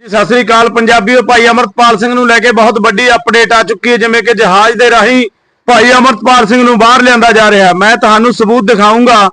ਜੀ, ਸਤਿ ਸ੍ਰੀ ਅਕਾਲ ਪੰਜਾਬੀਓ ਭਾਈ ਅਮਰਤਪਾਲ ਸਿੰਘ ਨੂੰ ਲੈ ਕੇ ਬਹੁਤ ਵੱਡੀ ਅਪਡੇਟ ਆ ਚੁੱਕੀ ਹੈ, ਜਿਵੇਂ ਕਿ ਜਹਾਜ਼ ਦੇ ਰਾਹੀਂ ਭਾਈ ਅਮਰਤਪਾਲ ਸਿੰਘ ਨੂੰ ਬਾਹਰ ਲਿਆਂਦਾ ਜਾ ਰਿਹਾ ਮੈਂ ਤੁਹਾਨੂੰ ਸਬੂਤ ਦਿਖਾਉਂਗਾ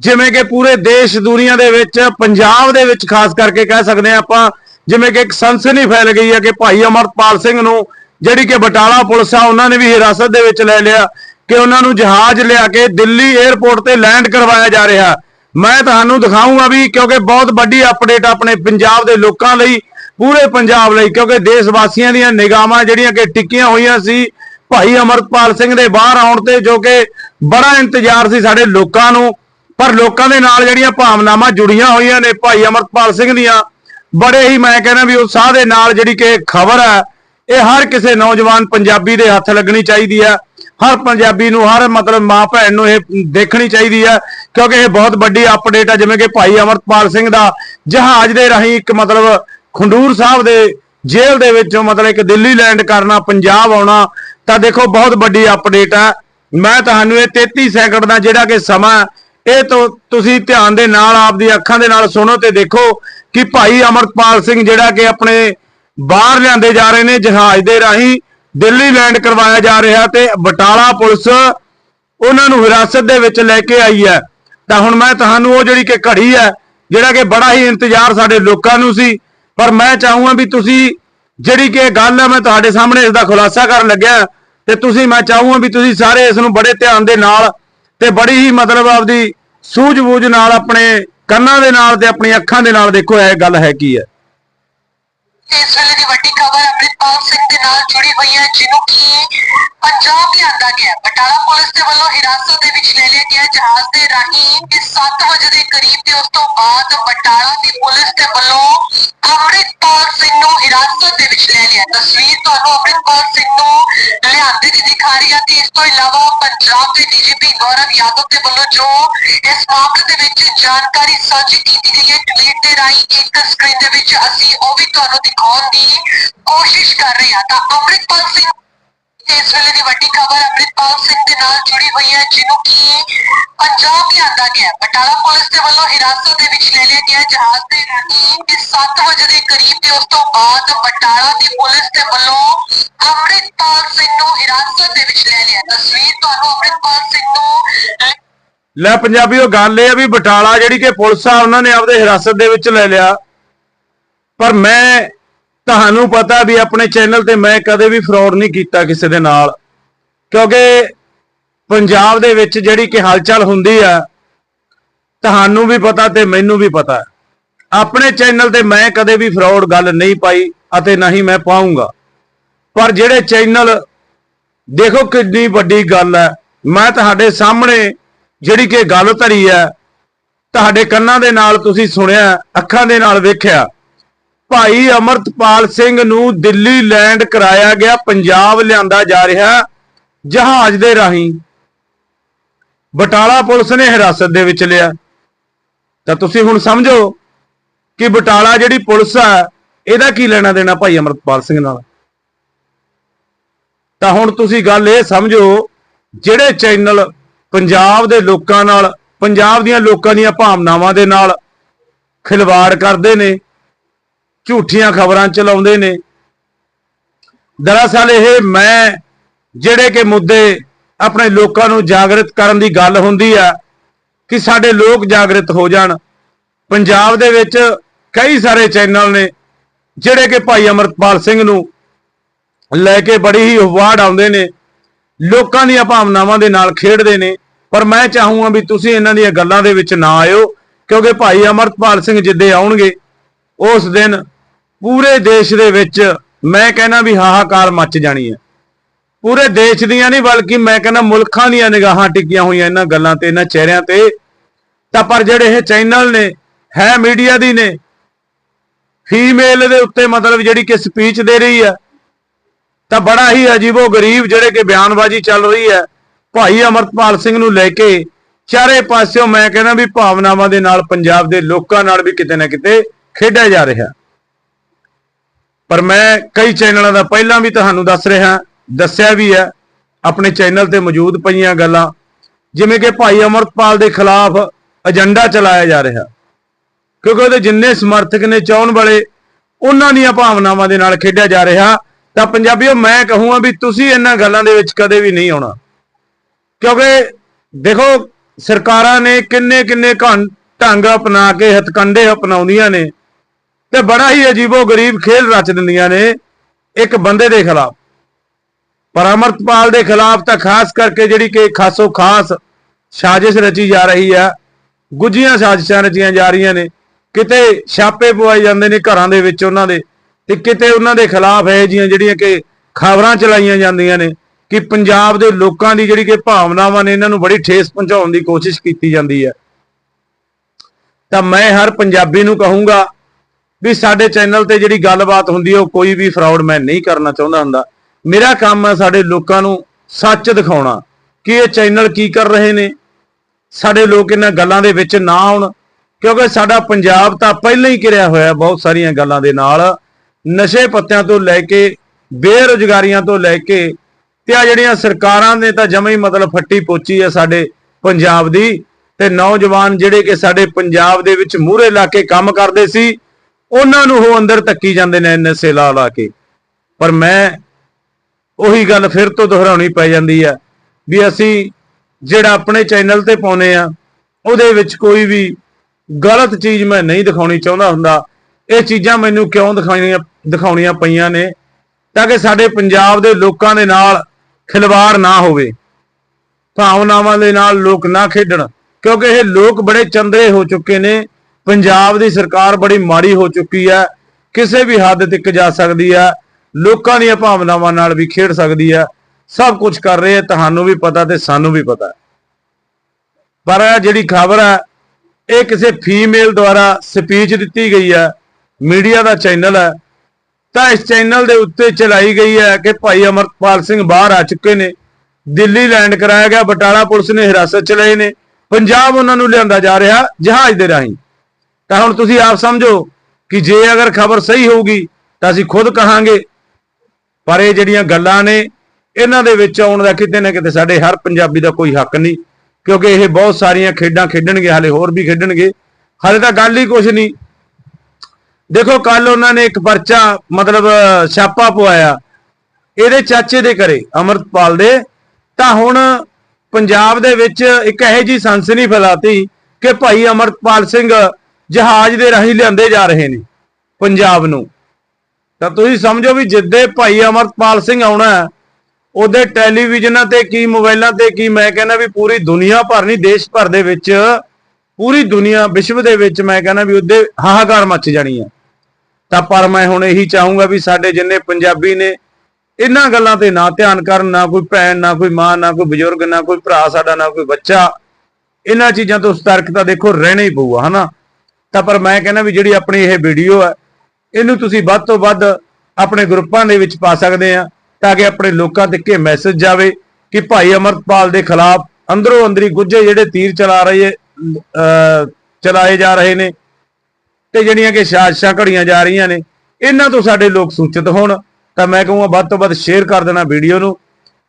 ਜਿਵੇਂ ਕਿ ਪੂਰੇ ਦੇਸ਼ ਦੁਨੀਆ ਦੇ ਵਿੱਚ, ਪੰਜਾਬ ਦੇ ਵਿੱਚ ਖਾਸ ਕਰਕੇ ਕਹਿ ਸਕਦੇ ਆ ਆਪਾਂ, ਜਿਵੇਂ ਕਿ ਇੱਕ ਸਨਸਨੀ ਫੈਲ ਗਈ ਹੈ ਕਿ ਭਾਈ ਅਮਰਤਪਾਲ ਸਿੰਘ ਨੂੰ, ਜਿਹੜੀ ਕਿ ਬਟਾਲਾ ਪੁਲਿਸ ਆ, ਉਹਨਾਂ ਨੇ ਵੀ ਹਿਰਾਸਤ ਦੇ ਵਿੱਚ ਲੈ ਲਿਆ ਕਿ ਉਹਨਾਂ ਨੂੰ ਜਹਾਜ਼ ਲਿਆ ਕੇ ਦਿੱਲੀ 에ਅਰਪੋਰਟ ਤੇ ਲੈਂਡ ਕਰਵਾਇਆ ਜਾ ਰਿਹਾ ਮੈਂ ਤੁਹਾਨੂੰ ਦਿਖਾਉਂਗਾ ਵੀ ਕਿਉਂਕਿ ਬਹੁਤ ਵੱਡੀ ਅਪਡੇਟ ਆਪਣੇ ਪੰਜਾਬ ਦੇ ਲੋਕਾਂ ਲਈ ਪੂਰੇ ਪੰਜਾਬ ਲਈ, ਕਿਉਂਕਿ ਦੇਸ਼ ਵਾਸੀਆਂ ਦੀਆਂ ਨਿਗਾਹਾਂ ਜਿਹੜੀਆਂ ਕਿ ਟਿੱਕੀਆਂ ਹੋਈਆਂ ਸੀ, ਭਾਈ ਅਮਰਤਪਾਲ ਸਿੰਘ ਦੇ ਬਾਹਰ ਆਉਣ ਤੇ ਜੋ ਕਿ ਬੜਾ ਇੰਤਜ਼ਾਰ ਸੀ ਸਾਡੇ ਲੋਕਾਂ ਨੂੰ, ਪਰ ਲੋਕਾਂ ਦੇ ਨਾਲ ਜਿਹੜੀਆਂ ਭਾਵਨਾਵਾਂ ਜੁੜੀਆਂ ਹੋਈਆਂ ਨੇ ਭਾਈ ਅਮਰਤਪਾਲ ਸਿੰਘ ਦੀਆਂ, ਬੜੇ ਹੀ ਮੈਂ ਕਹਿੰਦਾ ਵੀ ਉਤਸ਼ਾਹ ਦੇ ਨਾਲ ਜਿਹੜੀ ਕਿ ਖਬਰ ਹੈ, ਇਹ ਹਰ ਕਿਸੇ ਨੌਜਵਾਨ ਪੰਜਾਬੀ ਦੇ ਹੱਥ ਲੱਗਣੀ ਚਾਹੀਦੀ ਹੈ, ਹਰ ਪੰਜਾਬੀ ਨੂੰ ਹਰ ਮਤਲਬ ਮਾਂ ਭੈਣ ਨੂੰ ਇਹ ਦੇਖਣੀ ਚਾਹੀਦੀ ਹੈ, ਕਿਉਂਕਿ ਇਹ ਬਹੁਤ ਵੱਡੀ ਅਪਡੇਟ ਹੈ ਜਿਵੇਂ ਕਿ ਭਾਈ ਅਮਰਤਪਾਲ ਸਿੰਘ ਦਾ ਜਹਾਜ਼ ਦੇ ਰਾਹੀਂ ਇੱਕ ਮਤਲਬ ਖੰਡੂਰ ਸਾਹਿਬ ਦੇ ਜੇਲ੍ਹ ਦੇ ਵਿੱਚੋਂ ਮਤਲਬ ਇੱਕ ਦਿੱਲੀ ਲੈਂਡ ਕਰਨਾ, ਪੰਜਾਬ ਆਉਣਾ, ਤਾਂ ਦੇਖੋ ਬਹੁਤ ਵੱਡੀ ਅਪਡੇਟ ਹੈ ਮੈਂ ਤੁਹਾਨੂੰ ਇਹ 33 ਸੈਕਿੰਡ ਦਾ ਜਿਹੜਾ ਕਿ ਸਮਾਂ ਇਹ ਤੋਂ ਤੁਸੀਂ ਧਿਆਨ ਦੇ ਨਾਲ ਆਪਦੀ ਅੱਖਾਂ ਦੇ ਨਾਲ ਸੁਣੋ ਤੇ ਦੇਖੋ ਕਿ ਭਾਈ ਅਮਰਪਾਲ ਸਿੰਘ ਜਿਹੜਾ ਕਿ ਆਪਣੇ ਬਾਹਰ ਲਿਆਂਦੇ ਜਾ ਰਹੇ ਨੇ, ਜਹਾਜ਼ ਦੇ ਰਾਹੀਂ ਦਿੱਲੀ ਲੈਂਡ ਕਰਵਾਇਆ ਜਾ ਰਿਹਾ ਤੇ ਬਟਾਲਾ ਪੁਲਿਸ ਉਹਨਾਂ ਨੂੰ ਹਿਰਾਸਤ ਦੇ ਵਿੱਚ ਲੈ ਕੇ ਆਈ ਹੈ। ਤਾਂ ਹੁਣ ਮੈਂ ਤੁਹਾਨੂੰ ਉਹ ਜਿਹੜੀ ਕਿ ਘੜੀ ਹੈ, ਜਿਹੜਾ ਕਿ ਬੜਾ ਹੀ ਇੰਤਜ਼ਾਰ ਸਾਡੇ ਲੋਕਾਂ ਨੂੰ ਸੀ ਪਰ ਮੈਂ ਚਾਹੂੰਗਾ ਵੀ ਤੁਸੀਂ ਜਿਹੜੀ ਕਿ ਗੱਲ ਹੈ ਮੈਂ ਤੁਹਾਡੇ ਸਾਹਮਣੇ ਇਸ ਦਾ ਖੁਲਾਸਾ ਕਰਨ ਲੱਗਿਆ। ਤੇ ਤੁਸੀਂ, ਮੈਂ ਚਾਹੂੰਗਾ ਵੀ ਤੁਸੀਂ ਸਾਰੇ ਇਸ ਨੂੰ ਬੜੇ ਧਿਆਨ ਦੇ ਨਾਲ ਤੇ ਬੜੀ ਹੀ ਮਤਲਬ ਆਪਦੀ ਸੂਝ-ਬੂਝ ਨਾਲ ਆਪਣੇ ਕੰਨਾਂ ਦੇ ਨਾਲ ਤੇ ਆਪਣੀ ਅੱਖਾਂ ਦੇ ਨਾਲ ਦੇਖੋ ਇਹ ਗੱਲ ਹੈ ਕੀ ਹੈ। ਇਸ ਵੇਲੇ ਦੀ ਵੱਡੀ ਖਬਰ ਅੰਮ੍ਰਿਤਪਾਲ ਸਿੰਘ ਦੇ ਨਾਲ ਜੁੜੀ ਹੋਈ ਹੈ, ਜਿਹਨੂੰ ਕਿ ਪੰਜਾਬ ਲਿਆਂਦਾ ਗਿਆ, ਬਟਾਲਾ ਪੁਲਿਸ ਦੇ ਵੱਲੋਂ ਹਿਰਾਸਤ ਦੇ ਵਿੱਚ ਲੈ ਲਿਆ ਗਿਆ ਜਹਾਜ਼ ਦੇ ਰਾਹੀਂ ਕਿ 7 ਵਜੇ ਦੇ ਕਰੀਬ ਤੇ ਉਸ ਤੋਂ ਬਾਅਦ ਬਟਾਲਾ ਦੀ ਪੁਲਿਸ ਦੇ ਵੱਲੋਂ ਅੰਮ੍ਰਿਤਪਾਲ ਸਿੰਘ ਨੂੰ ਹਿਰਾਸਤ ਦੇ ਵਿੱਚ ਲੈ ਲਿਆ। ਤਸਵੀਰ ਤੁਹਾਨੂੰ ਅੰਮ੍ਰਿਤਪਾਲ ਸਿੰਘ ਨੂੰ ਲਿਆਂਦੇ ਦੀ ਦਿਖਾ ਰਹੀ ਹੈ ਤੇ ਇਸ ਤੋਂ ਇਲਾਵਾ ਪੰਜਾਬ ਦੇ ਡੀਜੀਪੀ ਗੌਰਵ ਯਾਦਵ ਦੇ ਵੱਲੋਂ ਜੋ ਇਸ ਮਾਮਲੇ ਦੇ ਵਿੱਚ ਜਾਣਕਾਰੀ ਸਾਂਝੀ ਕੀਤੀ ਗਈ ਹੈ ਟਵੀਟ ਦੇ ਰਾਹੀਂ ਇੱਕ ਸਕਰੀਨ ਦੇ ਵਿੱਚ ਅਸੀਂ ਉਹ ਵੀ ਤੁਹਾਨੂੰ ਦਿਖਾਉਣ ਦੀ ਕੋਸ਼ਿਸ਼ ਕਰ ਰਹੇ ਹਾਂ। ਤਾਂ ਅੰਮ੍ਰਿਤਪਾਲ ਸਿੰਘ ਇਸ ਵੇਲੇ ਦੀ ਵੱਡੀ ਖਬਰ ਅੰਮ੍ਰਿਤਪਾਲ ਸਿੰਘ ਦੇ ਨਾਲ ਜੁੜੀ ਹੋਈ ਹੈ, ਜਿਹਨੂੰ ਕਿ ਪੰਜਾਬ ਲਿਆਂਦਾ ਗਿਆ ਬਟਾਲਾ ਪੁਲਿਸ ਦੇ ਵੱਲੋਂ ਹਿਰਾਸਤ ਦੇ ਵਿੱਚ ਲੈ ਲਿਆ ਗਿਆ ਜਹਾਜ਼ ਦੇ ਰਾਹੀਂ ਕਿ 7 ਵਜੇ ਦੇ ਕਰੀਬ ਤੇ ਉਸ ਤੋਂ ਬਾਅਦ ਬਟਾਲਾ ਦੀ ਪੁਲਿਸ ਦੇ ਵੱਲੋਂ ਅੰਮ੍ਰਿਤਪਾਲ ਸਿੰਘ ਨੂੰ ਹਿਰਾਸਤ ਦੇ ਵਿੱਚ ਲੈ ਲਿਆ। ਤਸਵੀਰ ਤੁਹਾਨੂੰ ਅੰਮ੍ਰਿਤਪਾਲ ਸਿੰਘ ਨੂੰ ਲੈ ਪੰਜਾਬੀ, ਉਹ ਗੱਲ ਇਹ ਆ ਵੀ ਬਟਾਲਾ ਜਿਹੜੀ ਕਿ ਪੁਲਿਸ ਆ, ਉਹਨਾਂ ਨੇ ਆਪਦੇ ਹਿਰਾਸਤ ਦੇ ਵਿੱਚ ਲੈ ਲਿਆ। ਪਰ ਮੈਂ ਤੁਹਾਨੂੰ ਪਤਾ ਵੀ ਆਪਣੇ ਚੈਨਲ ਤੇ ਮੈਂ ਕਦੇ ਵੀ ਫਰਾਡ ਨਹੀਂ ਕੀਤਾ ਕਿਸੇ ਦੇ ਨਾਲ। ਕਿਉਂਕਿ ਪੰਜਾਬ ਦੇ ਵਿੱਚ ਜਿਹੜੀ ਕਿ ਹਲਚਲ ਹੁੰਦੀ ਆ, ਤੁਹਾਨੂੰ ਵੀ ਪਤਾ ਤੇ ਮੈਨੂੰ ਵੀ ਪਤਾ। ਆਪਣੇ ਚੈਨਲ ਤੇ ਮੈਂ ਕਦੇ ਵੀ ਫਰਾਡ ਗੱਲ ਨਹੀਂ ਪਾਈ ਅਤੇ ਨਾ ਹੀ ਮੈਂ ਪਾਉਂਗਾ। ਪਰ ਜਿਹੜੇ ਚੈਨਲ, ਦੇਖੋ ਕਿੰਨੀ ਵੱਡੀ ਗੱਲ ਹੈ ਮੈਂ ਤੁਹਾਡੇ ਸਾਹਮਣੇ ਜਿਹੜੀ ਕਿ ਗੱਲ ਧਰੀ ਹੈ ਤੁਹਾਡੇ ਕੰਨਾਂ ਦੇ ਨਾਲ ਤੁਸੀਂ ਸੁਣਿਆ, ਅੱਖਾਂ ਦੇ ਨਾਲ ਵੇਖਿਆ। ਭਾਈ ਅਮਰਤਪਾਲ ਸਿੰਘ ਨੂੰ ਦਿੱਲੀ ਲੈਂਡ ਕਰਾਇਆ ਗਿਆ, ਪੰਜਾਬ ਲਿਆਂਦਾ ਜਾ ਰਿਹਾ ਜਹਾਜ਼ ਦੇ ਰਾਹੀਂ। ਬਟਾਲਾ ਪੁਲਿਸ ਨੇ ਹਿਰਾਸਤ ਦੇ ਵਿੱਚ ਲਿਆ। ਤਾਂ ਤੁਸੀਂ ਹੁਣ ਸਮਝੋ ਕਿ ਬਟਾਲਾ ਜਿਹੜੀ ਪੁਲਿਸ ਆ, ਇਹਦਾ ਕੀ ਲੈਣਾ ਦੇਣਾ ਭਾਈ ਅਮਰਤਪਾਲ ਸਿੰਘ ਨਾਲ? ਤਾਂ ਹੁਣ ਤੁਸੀਂ ਗੱਲ ਇਹ ਸਮਝੋ, ਜਿਹੜੇ ਚੈਨਲ ਪੰਜਾਬ ਦੇ ਲੋਕਾਂ ਨਾਲ, ਪੰਜਾਬ ਦੀਆਂ ਲੋਕਾਂ ਦੀਆਂ ਭਾਵਨਾਵਾਂ ਦੇ ਨਾਲ ਖਿਲਵਾੜ ਕਰਦੇ ਨੇ ਝੂਠੀਆਂ ਖਬਰਾਂ ਚਲਾਉਂਦੇ ਨੇ। ਦਰਅਸਲ ਇਹ ਮੈਂ ਜਿਹੜੇ ਕਿ ਮੁੱਦੇ ਆਪਣੇ ਲੋਕਾਂ ਨੂੰ ਜਾਗਰਿਤ ਕਰਨ ਦੀ ਗੱਲ ਹੁੰਦੀ ਆ, ਕਿ ਸਾਡੇ ਲੋਕ ਜਾਗਰਿਤ ਹੋ ਜਾਣ। ਪੰਜਾਬ ਦੇ ਵਿੱਚ ਕਈ ਸਾਰੇ ਚੈਨਲ ਨੇ, ਜਿਹੜੇ ਕਿ ਭਾਈ ਅਮਰਤਪਾਲ ਸਿੰਘ ਨੂੰ ਲੈ ਕੇ ਬੜੀ ਹੀ ਅਵਾਰਡ ਆਉਂਦੇ ਨੇ। ਲੋਕਾਂ ਦੀਆਂ ਭਾਵਨਾਵਾਂ ਦੇ ਨਾਲ ਖੇਡਦੇ ਨੇ। ਪਰ ਮੈਂ ਚਾਹੂੰਗਾ ਵੀ ਤੁਸੀਂ ਇਹਨਾਂ ਦੀਆਂ ਗੱਲਾਂ ਦੇ ਵਿੱਚ ਨਾ ਆਇਓ, ਕਿਉਂਕਿ ਭਾਈ ਅਮਰਤਪਾਲ ਸਿੰਘ ਜਿੱਦੇ ਆਉਣਗੇ, ਉਸ ਦਿਨ ਪੂਰੇ ਦੇਸ਼ ਦੇ ਵਿੱਚ ਮੈਂ ਕਹਿੰਦਾ ਵੀ ਹਾਹਾਕਾਰ ਮੱਚ ਜਾਣੀ ਹੈ। ਪੂਰੇ ਦੇਸ਼ ਦੀਆਂ ਨਹੀਂ, ਬਲਕਿ ਮੈਂ ਕਹਿੰਦਾ ਮੁਲਕਾਂ ਦੀਆਂ ਨਿਗਾਹਾਂ ਟਿਕੀਆਂ ਹੋਈਆਂ ਇਹਨਾਂ ਗੱਲਾਂ ਤੇ, ਇਹਨਾਂ ਚਿਹਰਿਆਂ ਤੇ। ਤਾਂ ਪਰ ਜਿਹੜੇ ਇਹ ਚੈਨਲ ਨੇ, ਹੈ ਮੀਡੀਆ ਦੀ ਨੇ, ਫੀਮੇਲ ਦੇ ਉੱਤੇ ਮਤਲਬ ਜਿਹੜੀ ਕਿ ਸਪੀਚ ਦੇ ਰਹੀ ਹੈ, ਤਾਂ ਬੜਾ ਹੀ ਅਜੀਬੋ ਗਰੀਬ ਜਿਹੜੇ ਕਿ ਬਿਆਨਬਾਜ਼ੀ ਚੱਲ ਰਹੀ ਹੈ। ਭਾਈ ਅਮਰਤਪਾਲ ਸਿੰਘ ਨੂੰ ਲੈ ਕੇ ਚਾਰੇ ਪਾਸਿਓਂ ਮੈਂ ਕਹਿੰਦਾ ਵੀ ਭਾਵਨਾਵਾਂ ਦੇ ਨਾਲ ਪੰਜਾਬ ਦੇ ਲੋਕਾਂ ਨਾਲ ਵੀ ਕਿਤੇ ਨਾ ਕਿਤੇ ਖੇਡਿਆ ਜਾ ਰਿਹਾ। ਪਰ ਮੈਂ ਕਈ ਚੈਨਲਾਂ ਦਾ ਪਹਿਲਾਂ ਵੀ ਤੁਹਾਨੂੰ ਦੱਸ ਰਿਹਾ, ਦੱਸਿਆ ਵੀ ਹੈ, ਆਪਣੇ ਚੈਨਲ ਤੇ ਮੌਜੂਦ ਪਈਆਂ ਗੱਲਾਂ, ਜਿਵੇਂ ਕਿ ਭਾਈ ਅਮਰਤਪਾਲ ਦੇ ਖਿਲਾਫ ਏਜੰਡਾ ਚਲਾਇਆ ਜਾ ਰਿਹਾ। ਕਿਉਂਕਿ ਉਹਦੇ ਜਿੰਨੇ ਸਮਰਥਕ ਨੇ ਚਾਹਣ ਵਾਲੇ, ਉਹਨਾਂ ਦੀਆਂ ਭਾਵਨਾਵਾਂ ਦੇ ਨਾਲ ਖੇਡਿਆ ਜਾ ਰਿਹਾ। ਤਾਂ ਪੰਜਾਬੀਓ, ਮੈਂ ਕਹੂੰਗਾ ਵੀ ਤੁਸੀਂ ਇਹਨਾਂ ਗੱਲਾਂ ਦੇ ਵਿੱਚ ਕਦੇ ਵੀ ਨਹੀਂ ਆਉਣਾ। ਕਿਉਂਕਿ ਦੇਖੋ, ਸਰਕਾਰਾਂ ਨੇ ਕਿੰਨੇ ਕਿੰਨੇ ਘੰ- ਢੰਗ ਅਪਣਾ ਕੇ ਹਥਕੰਡੇ ਅਪਣਾਉਂਦੀਆਂ ਨੇ। ਤੇ ਬੜਾ ਹੀ ਅਜੀਬੋ ਗਰੀਬ ਖੇਲ ਰਚ ਦਿੰਦੀਆਂ ਨੇ ਇੱਕ ਬੰਦੇ ਦੇ ਖਿਲਾਫ। ਪਰ ਅਮਰਤਪਾਲ ਦੇ ਖਿਲਾਫ ਤਾਂ ਖਾਸ ਕਰਕੇ ਜਿਹੜੀ ਕਿ ਖਾਸੋ ਖਾਸ ਸਾਜ਼ਿਸ਼ ਰਚੀ ਜਾ ਰਹੀ ਆ, ਗੁੱਝੀਆਂ ਸਾਜ਼ਿਸ਼ਾਂ ਰਚੀਆਂ ਜਾ ਰਹੀਆਂ ਨੇ। ਕਿਤੇ ਛਾਪੇ ਪਵਾਏ ਜਾਂਦੇ ਨੇ ਘਰਾਂ ਦੇ ਵਿੱਚ ਉਹਨਾਂ ਦੇ ਤੇ ਕਿਤੇ ਉਹਨਾਂ ਦੇ ਖਿਲਾਫ ਇਹ ਜੀਆਂ ਜਿਹੜੀਆਂ ਕਿ ਖਬਰਾਂ ਚਲਾਈਆਂ ਜਾਂਦੀਆਂ ਨੇ ਕਿ ਪੰਜਾਬ ਦੇ ਲੋਕਾਂ ਦੀ ਜਿਹੜੀ ਕਿ ਭਾਵਨਾਵਾਂ ਨੇ ਇਹਨਾਂ ਨੂੰ ਬੜੀ ਠੇਸ ਪਹੁੰਚਾਉਣ ਦੀ ਕੋਸ਼ਿਸ਼ ਕੀਤੀ ਜਾਂਦੀ ਹੈ। ਤਾਂ ਮੈਂ ਹਰ ਪੰਜਾਬੀ ਨੂੰ ਕਹੂੰਗਾ ਵੀ ਸਾਡੇ ਚੈਨਲ ਤੇ ਜਿਹੜੀ ਗੱਲਬਾਤ ਹੁੰਦੀ ਉਹ ਕੋਈ ਵੀ ਫਰਾਡ ਮੈਂ ਨਹੀਂ ਕਰਨਾ ਚਾਹੁੰਦਾ ਹੁੰਦਾ। ਮੇਰਾ ਕੰਮ ਹੈ ਸਾਡੇ ਲੋਕਾਂ ਨੂੰ ਸੱਚ ਦਿਖਾਉਣਾ, ਕਿ ਇਹ ਚੈਨਲ ਕੀ ਕਰ ਰਹੇ ਨੇ। ਸਾਡੇ ਲੋਕ ਇਹਨਾਂ ਗੱਲਾਂ ਦੇ ਵਿੱਚ ਨਾ ਆਉਣ, ਕਿਉਂਕਿ ਸਾਡਾ ਪੰਜਾਬ ਤਾਂ ਪਹਿਲਾਂ ਹੀ ਘਿਰਿਆ ਹੋਇਆ ਬਹੁਤ ਸਾਰੀਆਂ ਗੱਲਾਂ ਦੇ ਨਾਲ। ਨਸ਼ੇ ਪੱਤਿਆਂ ਤੋਂ ਲੈ ਕੇ, ਬੇਰੁਜ਼ਗਾਰੀਆਂ ਤੋਂ ਲੈ ਕੇ, ਤੇ ਆ ਜਿਹੜੀਆਂ ਸਰਕਾਰਾਂ ਨੇ ਤਾਂ ਜਮੇ ਹੀ ਮਤਲਬ ਫੱਟੀ ਪੋਚੀ ਹੈ ਸਾਡੇ ਪੰਜਾਬ ਦੀ। ਤੇ ਨੌਜਵਾਨ ਜਿਹੜੇ ਕਿ ਸਾਡੇ ਪੰਜਾਬ ਦੇ ਵਿੱਚ ਮੂਹਰੇ ਲਾ ਕੇ ਕੰਮ ਕਰਦੇ ਸੀ ਉਹਨਾਂ ਨੂੰ ਉਹ ਅੰਦਰ ਧੱਕੀ ਜਾਂਦੇ ਨੇ ਨਸ਼ੇ ਲਾ ਲਾ ਕੇ। ਪਰ ਮੈਂ ਉਹੀ ਗੱਲ ਫਿਰ ਤੋਂ ਦੁਹਰਾਉਣੀ ਪੈ ਜਾਂਦੀ ਆ ਵੀ ਅਸੀਂ ਜਿਹੜਾ ਆਪਣੇ ਚੈਨਲ ਤੇ ਪਾਉਨੇ ਆ, ਉਹਦੇ ਵਿੱਚ ਕੋਈ ਵੀ ਗਲਤ ਚੀਜ਼ ਮੈਂ ਨਹੀਂ ਦਿਖਾਉਣੀ ਚਾਹੁੰਦਾ ਹੁੰਦਾ। ਇਹ ਚੀਜ਼ਾਂ ਮੈਨੂੰ ਕਿਉਂ ਦਿਖਾਉਣੀਆਂ ਦਿਖਾਉਣੀਆਂ ਪਈਆਂ ਨੇ? ਤਾਂ ਕਿ ਸਾਡੇ ਪੰਜਾਬ ਦੇ ਲੋਕਾਂ ਦੇ ਨਾਲ ਖਿਲਵਾੜ ਨਾ ਹੋਵੇ। ਭਾਵਨਾਵਾਂ ਦੇ ਨਾਲ ਲੋਕ ਨਾ ਖੇਡਣ। ਕਿਉਂਕਿ ਇਹ ਲੋਕ ਬੜੇ ਚੰਦਰੇ ਹੋ ਚੁੱਕੇ ਨੇ। ਪੰਜਾਬ ਦੀ ਸਰਕਾਰ ਬੜੀ ਮਾੜੀ ਹੋ ਚੁੱਕੀ ਹੈ। ਕਿਸੇ ਵੀ ਹੱਦ ਤੱਕ ਜਾ ਸਕਦੀ ਹੈ। ਲੋਕਾਂ ਦੀਆਂ ਭਾਵਨਾਵਾਂ ਨਾਲ ਵੀ ਖੇਡ ਸਕਦੀ ਹੈ। ਸਭ ਕੁਝ ਕਰ ਰਹੇ ਹੈ। ਤੁਹਾਨੂੰ ਵੀ ਪਤਾ ਤੇ ਸਾਨੂੰ ਵੀ ਪਤਾ ਪਰ ਇਹ ਜਿਹੜੀ ਖਬਰ ਹੈ, ਇਹ ਕਿਸੇ ਫੀਮੇਲ ਦੁਆਰਾ ਸਪੀਚ ਦਿੱਤੀ ਗਈ ਹੈ। ਮੀਡੀਆ ਦਾ ਚੈਨਲ ਹੈ। ਤਾਂ ਇਸ ਚੈਨਲ ਦੇ ਉੱਤੇ ਚਲਾਈ ਗਈ ਹੈ ਕਿ ਭਾਈ ਅਮਰਪਾਲ ਸਿੰਘ ਬਾਹਰ ਆ ਚੁੱਕੇ ਨੇ। ਦਿੱਲੀ ਲੈਂਡ ਕਰਾਇਆ ਗਿਆ। ਬਟਾਲਾ ਪੁਲਿਸ ਨੇ ਹਿਰਾਸਤ ਚ ਲਏ ਨੇ। ਪੰਜਾਬ ਉਹਨਾਂ ਨੂੰ ਲਿਆਂਦਾ ਜਾ ਰਿਹਾ ਜਹਾਜ਼ ਦੇ ਰਾਹੀਂ। ਤਾਂ ਹੁਣ ਤੁਸੀਂ ਆਪ ਸਮਝੋ ਕਿ ਜੇ ਅਗਰ ਖਬਰ ਸਹੀ ਹੋਊਗੀ ਤਾਂ ਅਸੀਂ ਖੁਦ ਕਹਾਂਗੇ। ਪਰ ਇਹ ਜਿਹੜੀਆਂ ਗੱਲਾਂ ਨੇ, ਇਹਨਾਂ ਦੇ ਵਿੱਚ ਆਉਣ ਦਾ ਕਿਤੇ ਨਾ ਕਿਤੇ ਸਾਡੇ ਹਰ ਪੰਜਾਬੀ ਦਾ ਕੋਈ ਹੱਕ ਨਹੀਂ। ਕਿਉਂਕਿ ਇਹ ਬਹੁਤ ਸਾਰੀਆਂ ਖੇਡਾਂ ਖੇਡਣਗੇ, ਹਾਲੇ ਹੋਰ ਵੀ ਖੇਡਣਗੇ। ਹਾਲੇ ਤਾਂ ਗੱਲ ਹੀ ਕੁਝ ਨਹੀਂ। ਦੇਖੋ ਕੱਲ ਉਹਨਾਂ ਨੇ ਇੱਕ ਪਰਚਾ, ਮਤਲਬ, ਛਾਪਾ ਪਵਾਇਆ। ਇਹਦੇ ਚਾਚੇ ਦੇ ਘਰੇ ਅਮਰਪਾਲ ਦੇ। ਤਾਂ ਹੁਣ ਪੰਜਾਬ ਦੇ ਵਿੱਚ ਇੱਕ ਇਹੋ ਜੀ ਸਨਸਨੀ ਫੈਲਾਤੀ ਕਿ ਭਾਈ ਅਮਰਪਾਲ ਸਿੰਘ ਜਹਾਜ਼ ਦੇ ਰਾਹੀਂ ਲਿਆਂਦੇ ਜਾ ਰਹੇ ਨੇ ਪੰਜਾਬ ਨੂੰ। ਤਾਂ ਤੁਸੀਂ ਸਮਝੋ ਵੀ ਜਿੱਦੇ ਭਾਈ ਅਮਰਪਾਲ ਸਿੰਘ ਆਉਣਾ ਉਹਦੇ ਟੈਲੀਵਿਜ਼ਨਾਂ ਤੇ ਕੀ, ਮੋਬਾਈਲਾਂ ਤੇ ਕੀ, ਮੈਂ ਕਹਿੰਦਾ ਵੀ ਪੂਰੀ ਦੁਨੀਆ ਭਰ ਨਹੀਂ, ਦੇਸ਼ ਭਰ ਦੇ ਵਿੱਚ, ਪੂਰੀ ਦੁਨੀਆ, ਵਿਸ਼ਵ ਦੇ ਵਿੱਚ ਮੈਂ ਕਹਿੰਦਾ ਵੀ ਉਹਦੇ ਹਾਹਾਕਾਰ ਮੱਚ ਜਾਣੀ ਹੈ। ਤਾਂ ਪਰ ਮੈਂ ਹੁਣ ਇਹੀ ਚਾਹੂੰਗਾ ਵੀ ਸਾਡੇ ਜਿੰਨੇ ਪੰਜਾਬੀ ਨੇ, ਇਹਨਾਂ ਗੱਲਾਂ ਤੇ ਨਾ ਧਿਆਨ ਕਰਨ, ਨਾ ਕੋਈ ਭੈਣ, ਨਾ ਕੋਈ ਮਾਂ, ਨਾ ਕੋਈ ਬਜ਼ੁਰਗ, ਨਾ ਕੋਈ ਭਰਾ ਸਾਡਾ, ਨਾ ਕੋਈ ਬੱਚਾ, ਇਹਨਾਂ ਚੀਜ਼ਾਂ ਤੋਂ ਸਤਰਕਤਾ ਦੇਖੋ, ਰਹਿਣਾ ਹੀ ਪਊਗਾ, ਹਨਾ? ਤਾਂ ਪਰ ਮੈਂ ਕਹਿੰਦਾ ਵੀ ਜਿਹੜੀ ਆਪਣੀ ਇਹ ਵੀਡੀਓ ਹੈ ਇਹਨੂੰ ਤੁਸੀਂ ਵੱਧ ਤੋਂ ਵੱਧ ਆਪਣੇ ਗਰੁੱਪਾਂ ਦੇ ਵਿੱਚ ਪਾ ਸਕਦੇ ਆ, ਤਾਂ ਕਿ ਆਪਣੇ ਲੋਕਾਂ ਤੱਕ ਇਹ ਮੈਸੇਜ ਜਾਵੇ ਕਿ ਭਾਈ ਅਮਰਪਾਲ ਦੇ ਖਿਲਾਫ ਅੰਦਰੋਂ ਅੰਦਰੀ ਗੁੱਝੇ ਜਿਹੜੇ ਤੀਰ ਚਲਾ ਰਹੇ ਚਲਾਏ ਜਾ ਰਹੇ ਨੇ ਤੇ ਜਿਹੜੀਆਂ ਕਿ ਸਾਜ਼ਿਸ਼ਾਂ ਘੜੀਆਂ ਜਾ ਰਹੀਆਂ ਨੇ, ਇਹਨਾਂ ਤੋਂ ਸਾਡੇ ਲੋਕ ਸੂਚਿਤ ਹੋਣ। ਤਾਂ ਮੈਂ ਕਹੂੰਗਾ ਵੱਧ ਤੋਂ ਵੱਧ ਸ਼ੇਅਰ ਕਰ ਦੇਣਾ ਵੀਡੀਓ ਨੂੰ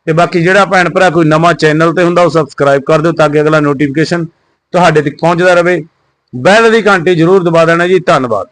ਤੇ ਬਾਕੀ ਜਿਹੜਾ ਭੈਣ ਭਰਾ ਕੋਈ ਨਵਾਂ ਚੈਨਲ ਤੇ ਹੁੰਦਾ ਉਹ ਸਬਸਕ੍ਰਾਈਬ ਕਰ ਦਿਓ ਤਾਂ ਕਿ ਅਗਲਾ ਨੋਟੀਫਿਕੇਸ਼ਨ ਤੁਹਾਡੇ ਤੱਕ ਪਹੁੰਚਦਾ ਰਹੇ। ਬੈਲ ਦੀ ਘੰਟੀ ਜ਼ਰੂਰ ਦਬਾ ਦੇਣਾ ਜੀ ਧੰਨਵਾਦ।